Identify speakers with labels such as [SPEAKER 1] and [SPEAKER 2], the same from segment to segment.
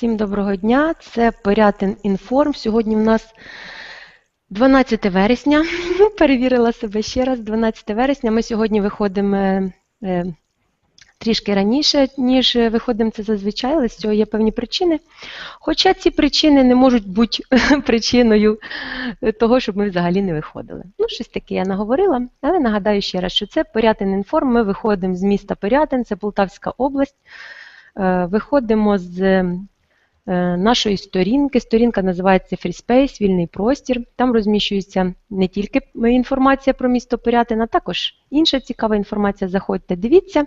[SPEAKER 1] Всім доброго дня. Це Порятин Інформ. Сьогодні в нас 12 вересня. Перевірила себе ще раз. 12 вересня. Ми сьогодні виходимо е, трішки раніше, ніж виходимо це зазвичай, але з цього є певні причини. Хоча ці причини не можуть бути причиною того, щоб ми взагалі не виходили. Ну, щось таке я наговорила, але нагадаю ще раз, що це Порятин Інформ. Ми виходимо з міста Порятин, це Полтавська область. Е, Виходимо з нашої сторінки. Сторінка називається FreeSpace, вільний простір. Там розміщується не тільки інформація про місто Порятин, а також інша цікава інформація. Заходьте, дивіться.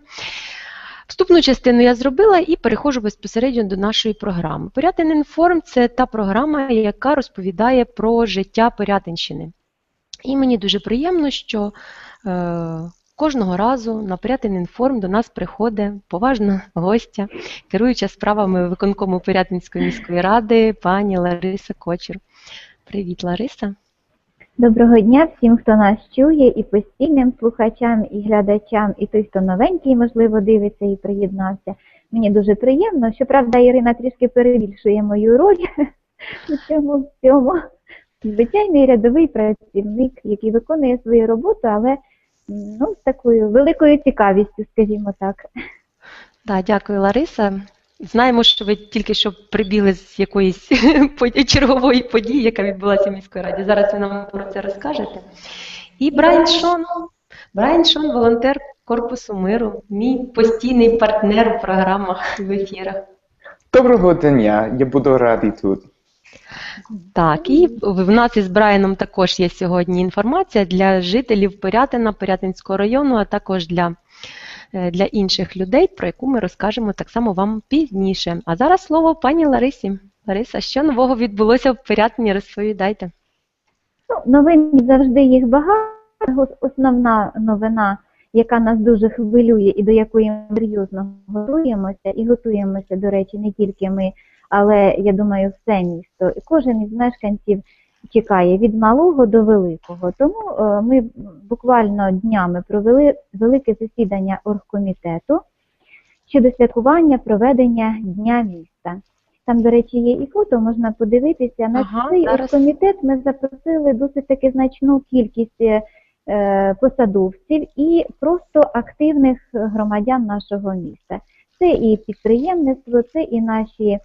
[SPEAKER 1] Вступну частину я зробила і переходжу безпосередньо до нашої програми. Порятин Інформ це та програма, яка розповідає про життя Порятинщини. І мені дуже приємно, що е, кожного разу на Порятин Інформ до нас приходить поважна гостя, керуюча справами виконкому Порятинської міської ради, пані Лариса Кочур. Привіт, Лариса.
[SPEAKER 2] Доброго дня всім, хто нас чує, і постійним слухачам, і глядачам, і той, хто новенький, можливо, дивиться і приєднався. Мені дуже приємно. Щоправда, Ірина трішки перебільшує мою роль у цьому всьому. Звичайний рядовий працівник, який виконує свою роботу, але ну, з такою великою цікавістю, скажімо так.
[SPEAKER 1] Так, дякую, Лариса. Знаємо, що ви тільки що прибігли з якоїсь чергової події, яка відбулася в міській раді. Зараз ви нам про це розкажете. І Брайан Шон, Брайан Шон, волонтер Корпусу миру, мій постійний партнер у програмах в ефірах.
[SPEAKER 3] Доброго дня, я буду радий тут.
[SPEAKER 1] Так, і в нас із Брайаном також є сьогодні інформація для жителів Порятина, Порятинського району, а також для для інших людей, про яку ми розкажемо так само вам пізніше. А зараз слово пані Ларисі. Лариса, що нового відбулося в Порятині, розповідайте.
[SPEAKER 2] Ну, Новин завжди їх багато. Основна новина, яка нас дуже хвилює і до якої ми серйозно готуємося, і готуємося, до речі, не тільки ми, але я думаю, все місто. І кожен із мешканців чекає від малого до великого. Тому е, ми буквально днями провели велике засідання оргкомітету щодо святкування проведення Дня міста. Там, до речі, є і фото, можна подивитися. На
[SPEAKER 1] Ага,
[SPEAKER 2] цей
[SPEAKER 1] зараз.
[SPEAKER 2] оргкомітет ми запросили досить таки значну кількість е, посадовців і просто активних громадян нашого міста. Це і підприємництво, це і наші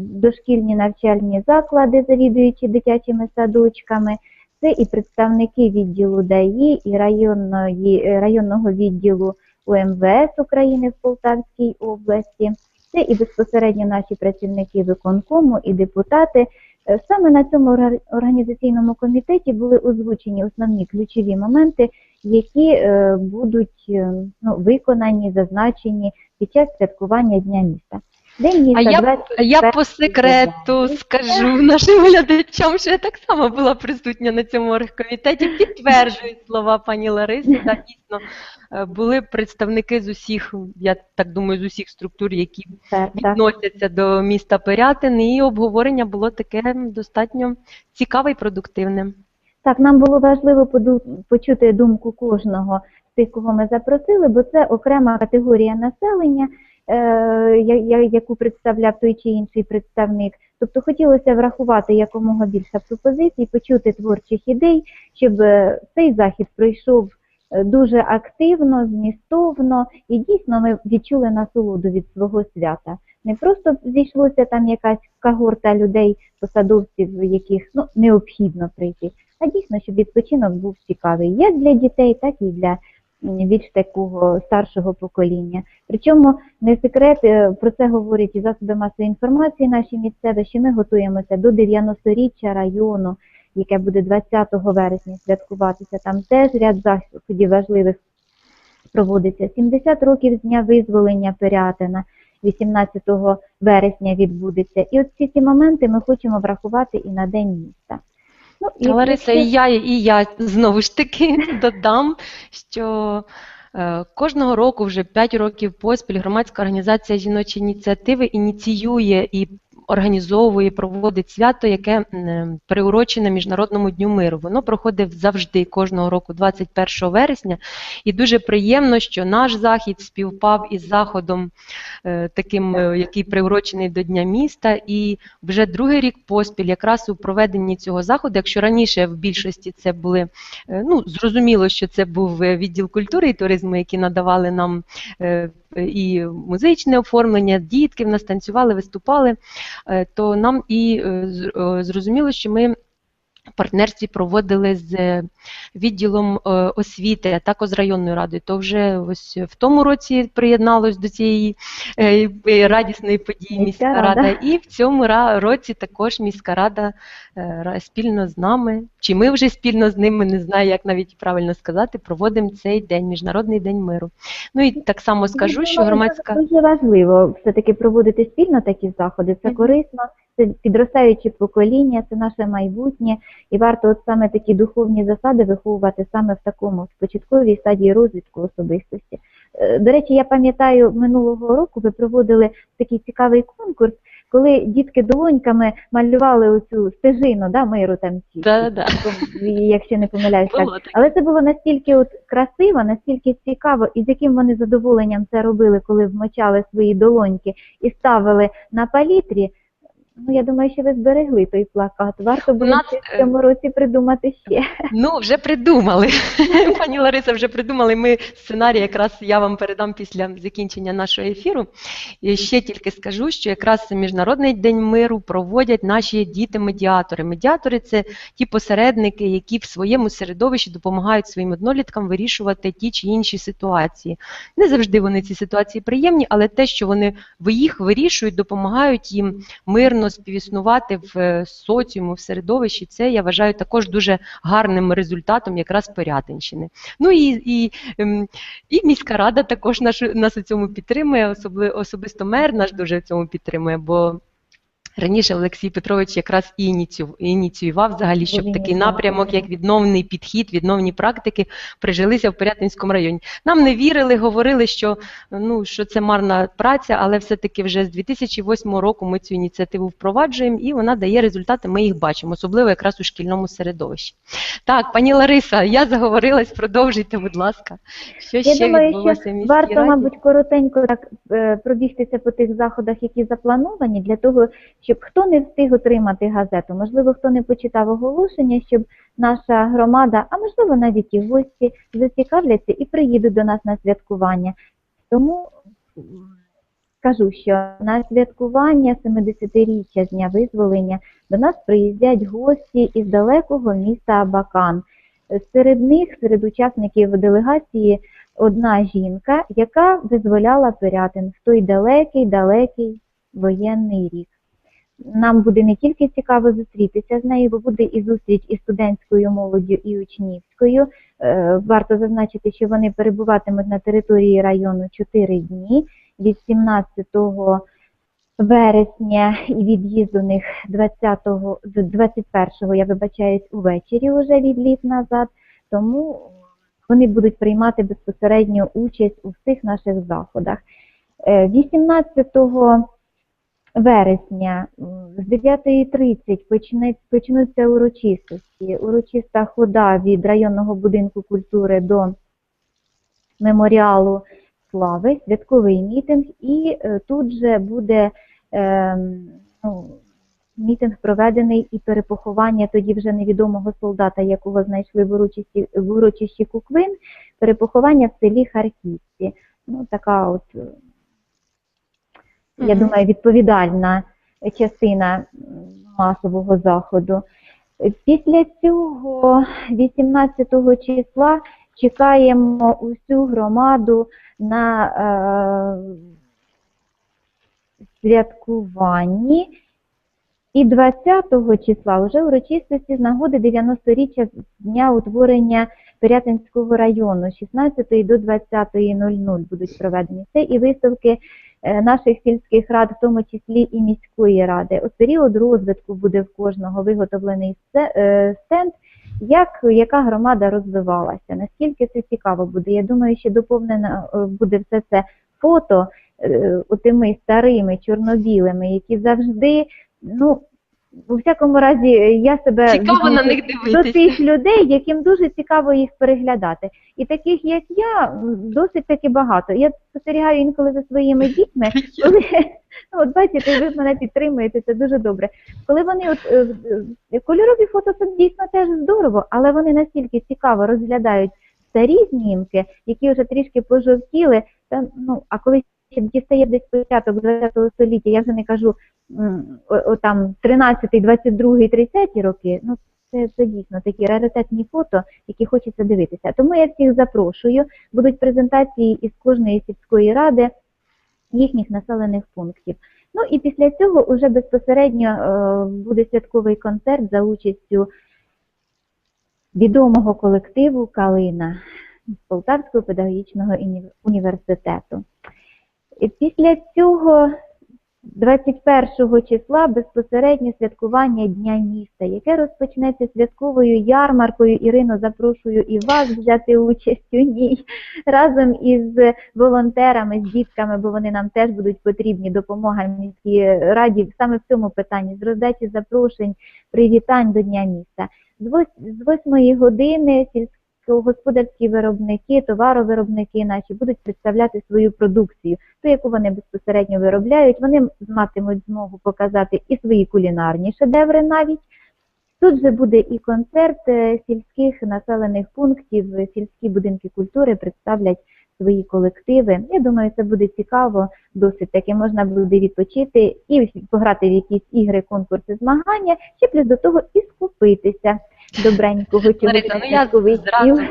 [SPEAKER 2] дошкільні навчальні заклади, завідуючи дитячими садочками, це і представники відділу ДАІ, і районної, е, районного відділу УМВС України в Полтавській області. Це і безпосередньо наші працівники виконкому і депутати. Е, Саме на цьому організаційному комітеті були озвучені основні ключові моменти, які е, будуть ну, виконані, зазначені під час святкування Дня міста. День міста
[SPEAKER 1] А я,
[SPEAKER 2] 21
[SPEAKER 1] я по секрету скажу нашим глядачам, що я так само була присутня на цьому оргкомітеті. Підтверджую слова пані Лариси. Так, дійсно, е, були представники з усіх, я так думаю, з усіх структур, які відносяться до міста Порятин, і обговорення було таке достатньо цікаве і продуктивне.
[SPEAKER 2] Так, нам було важливо почути думку кожного з тих, кого ми запросили, бо це окрема категорія населення, яку представляв той чи інший представник. Тобто хотілося врахувати якомога більше пропозицій, почути творчих ідей, щоб е, цей захід пройшов е, дуже активно, змістовно, і дійсно ми відчули насолоду від свого свята. Не просто зійшлося там якась когорта людей, посадовців, яких ну необхідно прийти, а дійсно, щоб відпочинок був цікавий як для дітей, так і для більш такого старшого покоління. Причому не секрет, е, про це говорять і засоби масової інформації наші місцеві, що ми готуємося до 90-річчя району, яке буде 20 вересня святкуватися. Там теж ряд заходів важливих проводиться. 70 років з дня визволення Пирятина. 18 вересня відбудеться. І от всі ці моменти ми хочемо врахувати і на День міста. Ну, і
[SPEAKER 1] Лариса, і я, і я знову ж таки додам, що е, кожного року, вже 5 років поспіль, громадська організація жіночі ініціативи ініціює і організовує, проводить свято, яке приурочене Міжнародному дню миру. Воно проходить завжди кожного року, 21 вересня. І дуже приємно, що наш захід співпав із заходом, е, таким, е, який приурочений до Дня міста. І вже другий рік поспіль, якраз у проведенні цього заходу, якщо раніше в більшості це були, е, ну зрозуміло, що це був відділ культури і туризму, які надавали нам і музичне оформлення, дітки в нас танцювали, виступали, е, то нам і е, е, зрозуміло, що ми в партнерстві проводили з е, відділом е, освіти, а також з районною радою. То вже ось в тому році приєдналось до цієї е, радісної події
[SPEAKER 2] Міська рада.
[SPEAKER 1] І в цьому році також міська рада е, спільно з нами, чи ми вже спільно з ними, не знаю, як навіть правильно сказати, проводимо цей день, Міжнародний день миру. Ну і так само скажу, що громадська.
[SPEAKER 2] Дуже важливо все-таки проводити спільно такі заходи. Це корисно, це підростаюче покоління, це наше майбутнє. І варто от саме такі духовні засади виховувати саме в такому початковій стадії розвитку особистості. Е, До речі, я пам'ятаю, минулого року ви проводили такий цікавий конкурс, коли дітки долоньками малювали оцю стежину да, миру там ці,
[SPEAKER 1] Да-да.
[SPEAKER 2] якщо не помиляюсь, так.
[SPEAKER 1] Таке.
[SPEAKER 2] Але це було настільки от красиво, настільки цікаво, і з яким вони задоволенням це робили, коли вмочали свої долоньки і ставили на палітрі. Ну, я думаю, що ви зберегли той плакат. Варто було
[SPEAKER 1] нас,
[SPEAKER 2] в цьому році придумати ще.
[SPEAKER 1] Ну, вже придумали. Пані Лариса, вже придумали. Ми сценарій якраз я вам передам після закінчення нашого ефіру. І ще тільки скажу, що якраз Міжнародний день миру проводять наші діти-медіатори. Медіатори це ті посередники, які в своєму середовищі допомагають своїм одноліткам вирішувати ті чи інші ситуації. Не завжди вони ці ситуації приємні, але те, що вони їх вирішують, допомагають їм мирно співіснувати в е, соціуму, в середовищі, це я вважаю також дуже гарним результатом якраз Порятинщини. Ну і, і, ем, і міська рада також наш, нас у цьому підтримує, особливо особисто мер наш дуже в цьому підтримує, бо Раніше Олексій Петрович якраз і ініціював, взагалі, щоб такий напрямок, як відновний підхід, відновні практики прижилися в Порятинському районі. Нам не вірили, говорили, що, ну, що це марна праця, але все-таки вже з 2008 року ми цю ініціативу впроваджуємо і вона дає результати, ми їх бачимо, особливо якраз у шкільному середовищі. Так, пані Лариса, я заговорилась, продовжуйте, будь ласка. Що
[SPEAKER 2] Я
[SPEAKER 1] ще
[SPEAKER 2] думаю,
[SPEAKER 1] відбулося в
[SPEAKER 2] що варто,
[SPEAKER 1] раді?
[SPEAKER 2] мабуть, коротенько так е, пробігтися по тих заходах, які заплановані, для того, щоб хто не встиг отримати газету, можливо, хто не почитав оголошення, щоб наша громада, а можливо навіть і гості зацікавляться і приїдуть до нас на святкування. Тому скажу, що на святкування 70-річчя з дня визволення до нас приїздять гості із далекого міста Абакан. Серед них, серед учасників делегації, одна жінка, яка визволяла Пирятин в той далекий, далекий воєнний рік. Нам буде не тільки цікаво зустрітися з нею, бо буде і зустріч із студентською молоддю, і учнівською. Е, Варто зазначити, що вони перебуватимуть на території району 4 дні від 17 вересня і від'їзд у них 20-го, 21-го, я вибачаюсь, увечері вже відліт назад. Тому вони будуть приймати безпосередньо участь у всіх наших заходах. Е, 18 вересня з 9.30 почне- почнуться урочистості. Урочиста хода від районного будинку культури до меморіалу слави, святковий мітинг, і е, тут же буде ем, ну, мітинг проведений і перепоховання тоді вже невідомого солдата, якого знайшли в урочищі, в урочищі Куквин, перепоховання в селі Харківці. Ну, така от, е, я думаю, відповідальна частина масового заходу. Після цього, 18 числа, чекаємо усю громаду на е, святкуванні. І 20 числа вже урочистості з нагоди 90-річчя дня утворення Пирятинського району з 16 до 20.00 будуть проведені. Це і виставки наших сільських рад, в тому числі і міської ради. У період розвитку буде в кожного виготовлений е, стенд, як яка громада розвивалася. Наскільки це цікаво буде? Я думаю, що доповнено е, буде все це фото е, отими старими чорно-білими, які завжди, ну, у всякому разі, я себе
[SPEAKER 1] Цікаво на них
[SPEAKER 2] до тих людей, яким дуже цікаво їх переглядати. І таких, як я, досить таки багато. Я спостерігаю інколи за своїми дітьми, коли ну, от бачите, ви мене підтримуєте, це дуже добре. Коли вони от е, е, кольорові фото це дійсно теж здорово, але вони настільки цікаво розглядають старі знімки, які вже трішки пожовтіли. Та ну а коли дістає десь початок 20 століття, я вже не кажу там 13, 22, 30 роки. Ну це, це дійсно такі раритетні фото, які хочеться дивитися. Тому я всіх запрошую. Будуть презентації із кожної сільської ради їхніх населених пунктів. Ну і після цього вже безпосередньо е, буде святковий концерт за участю відомого колективу Калина з Полтавського педагогічного університету. І після цього 21 числа безпосередньо святкування Дня міста, яке розпочнеться святковою ярмаркою. Ірино, запрошую і вас взяти участь у ній разом із волонтерами, з дітками, бо вони нам теж будуть потрібні. Допомога міській раді саме в цьому питанні з роздачі запрошень, привітань до Дня міста. З вось- 8 години сільськогосподарські виробники, товаровиробники наші будуть представляти свою продукцію, ту, яку вони безпосередньо виробляють. Вони матимуть змогу показати і свої кулінарні шедеври навіть. Тут же буде і концерт е, сільських населених пунктів, сільські будинки культури представлять свої колективи. Я думаю, це буде цікаво, досить таки можна буде відпочити і пограти в якісь ігри, конкурси, змагання, ще плюс до того і скупитися добренького чогось
[SPEAKER 1] Лариса, ну я зразу,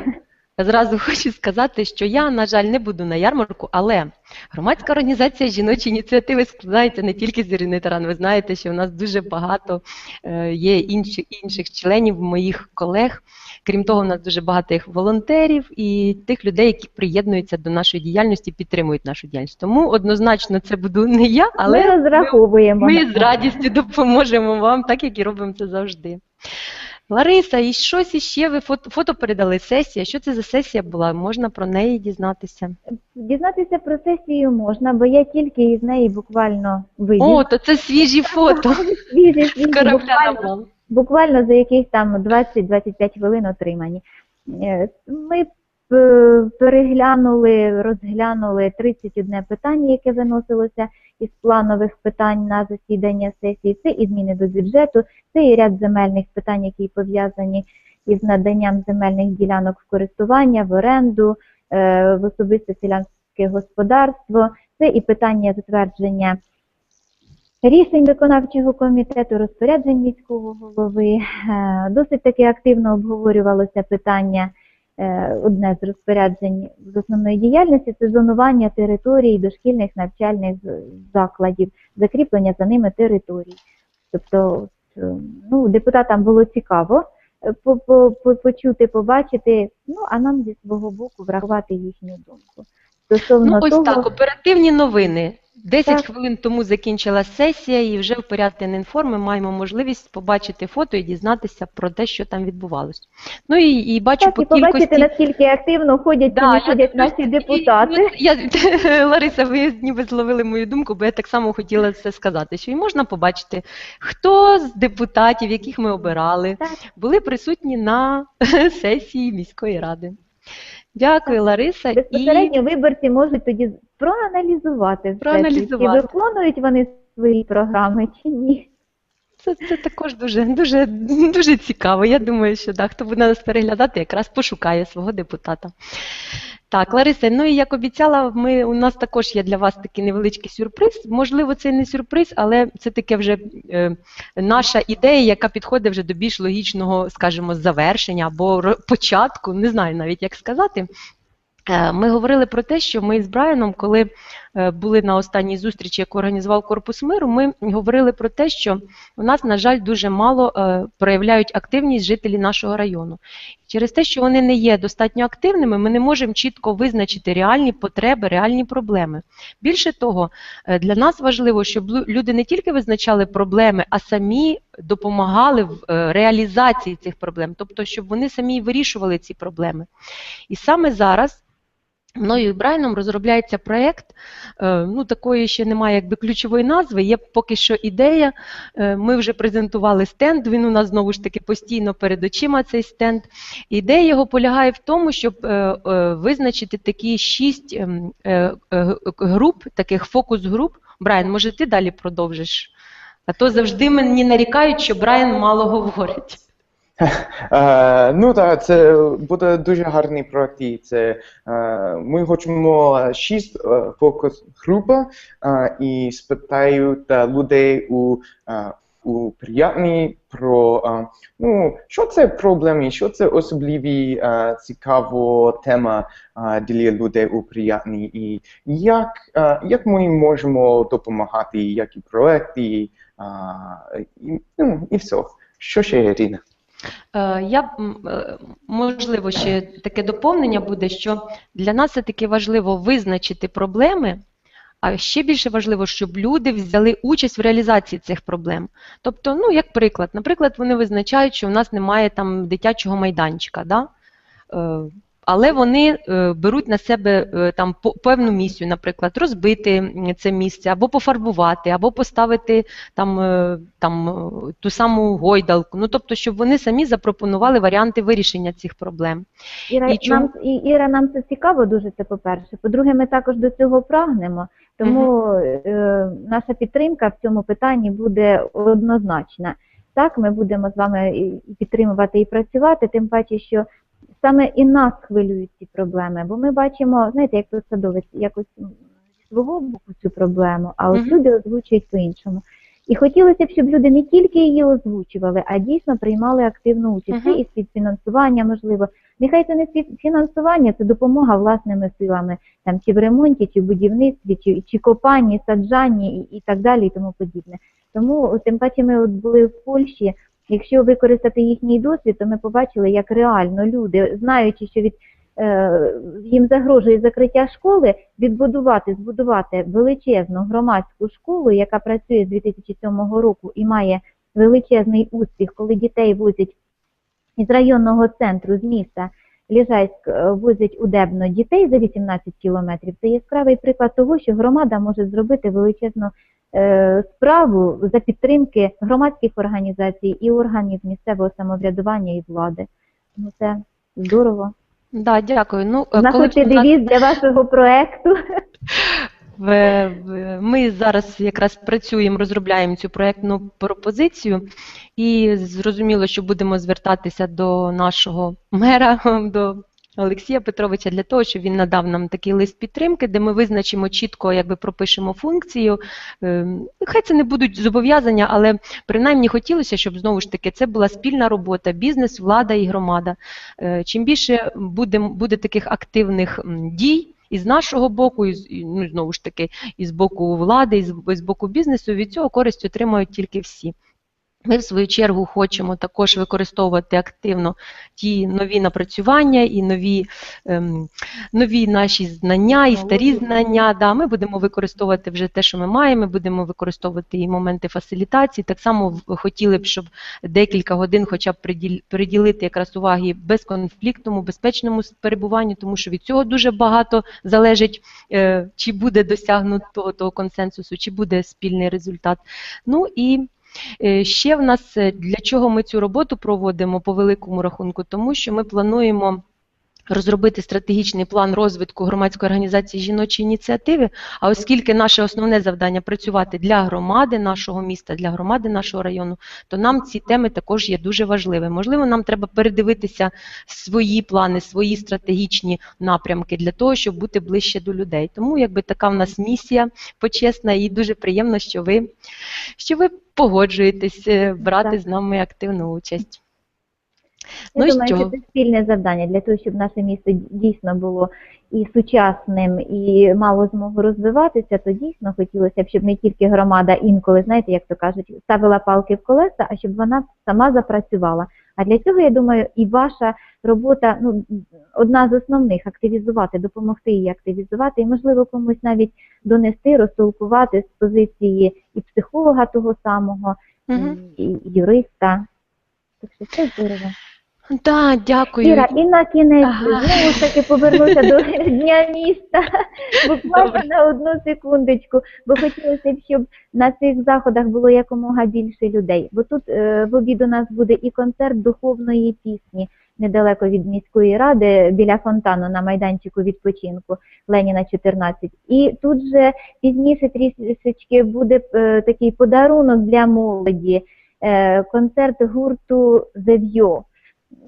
[SPEAKER 1] зразу хочу сказати, що я, на жаль, не буду на ярмарку, але громадська організація жіночі ініціативи складається не тільки з Ірини Таран. Ви знаєте, що в нас дуже багато е, є інших, інших членів, моїх колег. Крім того, у нас дуже багато їх волонтерів і тих людей, які приєднуються до нашої діяльності, підтримують нашу діяльність. Тому однозначно це буду не я, але
[SPEAKER 2] Ми розраховуємо.
[SPEAKER 1] ми
[SPEAKER 2] на
[SPEAKER 1] з радістю допоможемо вам, так як і робимо це завжди. Лариса, і щось іще ви фото, фото передали сесія. Що це за сесія була? Можна про неї дізнатися.
[SPEAKER 2] Дізнатися про сесію можна, бо я тільки із неї буквально вийшла.
[SPEAKER 1] О, то це свіжі фото
[SPEAKER 2] Свіжі, свіжі, буквально, буквально за якісь там 20-25 хвилин отримані. Е, Ми переглянули, розглянули 31 питання, яке виносилося із планових питань на засідання сесії. Це і зміни до бюджету, це і ряд земельних питань, які пов'язані із наданням земельних ділянок в користування, в оренду, е, в особисте селянське господарство, це і питання затвердження рішень виконавчого комітету, розпоряджень міського голови. Е, Досить таки активно обговорювалося питання. Е, Одне з розпоряджень з основної діяльності це зонування територій дошкільних навчальних закладів, закріплення за ними територій. Тобто, е, ну, депутатам було цікаво е, по- по- по- почути, побачити, ну а нам зі свого боку врахувати їхню думку. Стосовно
[SPEAKER 1] Ну, ось
[SPEAKER 2] того,
[SPEAKER 1] так, оперативні новини. 10
[SPEAKER 2] Так.
[SPEAKER 1] хвилин тому закінчилась сесія, і вже в порядку інформ ми маємо можливість побачити фото і дізнатися про те, що там відбувалось. Ну і, і бачу
[SPEAKER 2] так,
[SPEAKER 1] по
[SPEAKER 2] і побачити,
[SPEAKER 1] кількості.
[SPEAKER 2] наскільки активно ходять,
[SPEAKER 1] Да,
[SPEAKER 2] не
[SPEAKER 1] я
[SPEAKER 2] ходять
[SPEAKER 1] дивлюсь,
[SPEAKER 2] наші депутати.
[SPEAKER 1] і Я, Лариса, ви ніби зловили мою думку, бо я так само хотіла це сказати, що і можна побачити, хто з депутатів, яких ми обирали,
[SPEAKER 2] Так.
[SPEAKER 1] були присутні на сесії міської ради. Дякую, Лариса. І
[SPEAKER 2] виборці можуть тоді проаналізувати, все
[SPEAKER 1] Проаналізувати.
[SPEAKER 2] чи виконують вони свої програми, чи ні.
[SPEAKER 1] це, це також дуже, дуже, дуже цікаво. Я думаю, що да, хто буде нас переглядати, якраз пошукає свого депутата. Так, Лариса, ну і як обіцяла, ми, у нас також є для вас такий невеличкий сюрприз. Можливо, це не сюрприз, але це таке вже е, наша ідея, яка підходить вже до більш логічного, скажімо, завершення або початку, не знаю навіть як сказати. Е, Ми говорили про те, що ми з Брайаном, коли е, були на останній зустрічі, яку організував Корпус миру, ми говорили про те, що у нас, на жаль, дуже мало е, проявляють активність жителі нашого району. Через те, що вони не є достатньо активними, ми не можемо чітко визначити реальні потреби, реальні проблеми. Більше того, для нас важливо, щоб люди не тільки визначали проблеми, а самі допомагали в реалізації цих проблем, тобто, щоб вони самі вирішували ці проблеми. І саме зараз Мною і Брайаном розробляється проєкт, е, ну такої ще немає якби ключової назви, є поки що ідея. Е, Ми вже презентували стенд, він у нас знову ж таки постійно перед очима цей стенд. Ідея його полягає в тому, щоб е, визначити такі шість ем, груп, таких фокус-груп. Брайан, може ти далі продовжиш? А то завжди мені нарікають, що Брайан мало говорить.
[SPEAKER 3] Е, ну так, це буде дуже гарний проект. І це е, ми хочемо шість е, фокус групи е, і спитають людей у, у приятні про ну, що це проблеми, що це особливі цікава тема для людей у приятні, і як, як ми можемо допомагати, які проекти, і, ну, і все. Що ще, Ірина?
[SPEAKER 1] Е, Я е, можливо, ще таке доповнення буде, що для нас все таки важливо визначити проблеми, а ще більше важливо, щоб люди взяли участь в реалізації цих проблем. Тобто, ну, як приклад, наприклад, вони визначають, що у нас немає там дитячого майданчика, да? Але вони е, беруть на себе е, там по- певну місію, наприклад, розбити це місце, або пофарбувати, або поставити там, е, там ту саму гойдалку. Ну тобто, щоб вони самі запропонували варіанти вирішення цих проблем.
[SPEAKER 2] Іра,
[SPEAKER 1] І чому-
[SPEAKER 2] нам, і, Іра, нам це цікаво дуже, це по-перше. По-друге, ми також до цього прагнемо, тому е, наша підтримка в цьому питанні буде однозначна. Так, ми будемо з вами і підтримувати і працювати, тим паче, що саме і нас хвилюють ці проблеми, бо ми бачимо, знаєте, як тут садовець, якось зі свого боку цю проблему, а от люди озвучують по-іншому. І хотілося б, щоб люди не тільки її озвучували, а дійсно приймали активну участь
[SPEAKER 1] Мгм.
[SPEAKER 2] і співфінансування, можливо. Нехай це не спів- фінансування, це допомога власними силами, там чи в ремонті, чи в будівництві, чи, чи копанні, саджанні і, і так далі, і тому подібне. Тому тим паче ми от були в Польщі. Якщо використати їхній досвід, то ми побачили, як реально люди, знаючи, що від е, їм загрожує закриття школи, відбудувати, збудувати величезну громадську школу, яка працює з 2007 року і має величезний успіх, коли дітей возять із районного центру, з міста Ліжайськ, е, возять у Дебно дітей за 18 кілометрів. Це яскравий приклад того, що громада може зробити величезну справу за підтримки громадських організацій і органів місцевого самоврядування і влади. Тому це здорово.
[SPEAKER 1] Да, дякую. Ну, е, коли
[SPEAKER 2] Знаходьте
[SPEAKER 1] у нас-
[SPEAKER 2] девіз для вашого проекту.
[SPEAKER 1] В- в- Ми зараз якраз працюємо, розробляємо цю проєктну пропозицію, і зрозуміло, що будемо звертатися до нашого мера, до Олексія Петровича, для того, щоб він надав нам такий лист підтримки, де ми визначимо чітко, якби пропишемо функцію. Ем, Хай це не будуть зобов'язання, але принаймні хотілося, щоб знову ж таки це була спільна робота, бізнес, влада і громада. Е, Чим більше буде, буде таких активних дій, і з нашого боку, і ну, знову ж таки, і з боку влади, і з, і з боку бізнесу, від цього користь отримають тільки всі. Ми, в свою чергу, хочемо також використовувати активно ті нові напрацювання і нові, ем, нові наші знання, і старі знання. Да, ми будемо використовувати вже те, що ми маємо, ми будемо використовувати і моменти фасилітації. Так само хотіли б, щоб декілька годин хоча б приділ- приділити якраз уваги безконфліктному, безпечному перебуванню, тому що від цього дуже багато залежить, е, чи буде досягнуто того, консенсусу, чи буде спільний результат. Ну і Ще в нас е, для чого ми цю роботу проводимо по великому рахунку, тому що ми плануємо розробити стратегічний план розвитку громадської організації жіночі ініціативи. А оскільки наше основне завдання працювати для громади нашого міста, для громади нашого району, то нам ці теми також є дуже важливими. Можливо, нам треба передивитися свої плани, свої стратегічні напрямки для того, щоб бути ближче до людей. Тому якби така в нас місія почесна, і дуже приємно, що ви, що ви погоджуєтесь е, брати
[SPEAKER 2] Так.
[SPEAKER 1] з нами активну участь.
[SPEAKER 2] Я
[SPEAKER 1] Ну
[SPEAKER 2] думаю,
[SPEAKER 1] що?
[SPEAKER 2] що це спільне завдання для того, щоб наше місто дійсно було і сучасним, і мало змогу розвиватися, то дійсно хотілося б, щоб не тільки громада інколи, знаєте, як то кажуть, ставила палки в колеса, а щоб вона сама запрацювала. А для цього, я думаю, і ваша робота ну, одна з основних активізувати, допомогти її активізувати, і, можливо, комусь навіть донести, розтолкувати з позиції і психолога того самого,
[SPEAKER 1] Мгм.
[SPEAKER 2] і, і юриста. Так що це здорово.
[SPEAKER 1] Так, дякую.
[SPEAKER 2] Іра, і на кінець
[SPEAKER 1] Ага.
[SPEAKER 2] знову ж таки повернуся до Дня міста. Буквально
[SPEAKER 1] Добре.
[SPEAKER 2] на одну секундочку, бо хотілося б, щоб на цих заходах було якомога більше людей. Бо тут е, в обід у нас буде і концерт духовної пісні недалеко від міської ради біля фонтану на майданчику відпочинку Леніна 14. І тут же пізніше трішечки буде е, такий подарунок для молоді. Е, концерт гурту The View.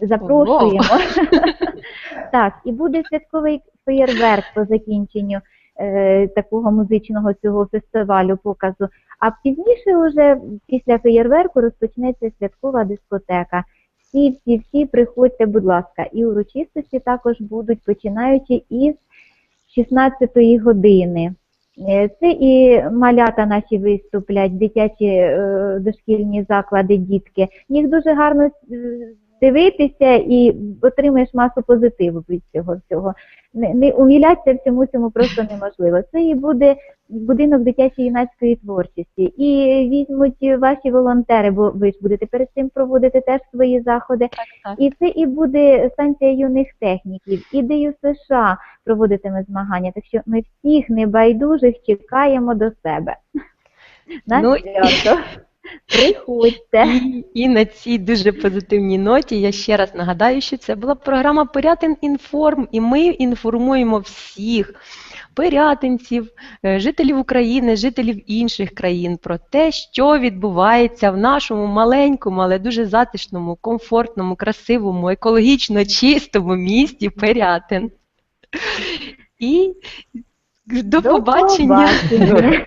[SPEAKER 2] Запрошуємо. так, і буде святковий феєрверк по закінченню е, такого музичного цього фестивалю показу. А пізніше, уже після феєрверку, розпочнеться святкова дискотека. Всі, всі, всі приходьте, будь ласка, і урочистості також будуть починаючи із 16-ї години. Е, Це і малята наші виступлять, дитячі е, дошкільні заклади, дітки. Їх дуже гарно е, дивитися і отримаєш масу позитиву від цього всього. Не, не умілятися в цьому цьому просто неможливо. Це і буде будинок дитячої юнацької творчості. І візьмуть ваші волонтери, бо ви ж будете перед цим проводити теж свої заходи.
[SPEAKER 1] так.
[SPEAKER 2] І це і буде станція юних техніків, і ДЮ США проводитиме змагання. Так що ми всіх небайдужих чекаємо до себе. На
[SPEAKER 1] Ну,
[SPEAKER 2] свято. Приходьте.
[SPEAKER 1] І, і на цій дуже позитивній ноті я ще раз нагадаю, що це була програма Пирятин Інформ, і ми інформуємо всіх пирятинців, е, жителів України, жителів інших країн про те, що відбувається в нашому маленькому, але дуже затишному, комфортному, красивому, екологічно чистому місті Пирятин. І до побачення.
[SPEAKER 2] побачення.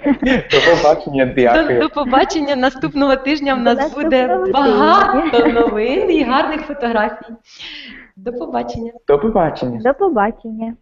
[SPEAKER 3] До побачення, дякую.
[SPEAKER 1] до побачення наступного тижня. В нас буде багато новин і гарних фотографій. До побачення.
[SPEAKER 3] До побачення.
[SPEAKER 2] До побачення.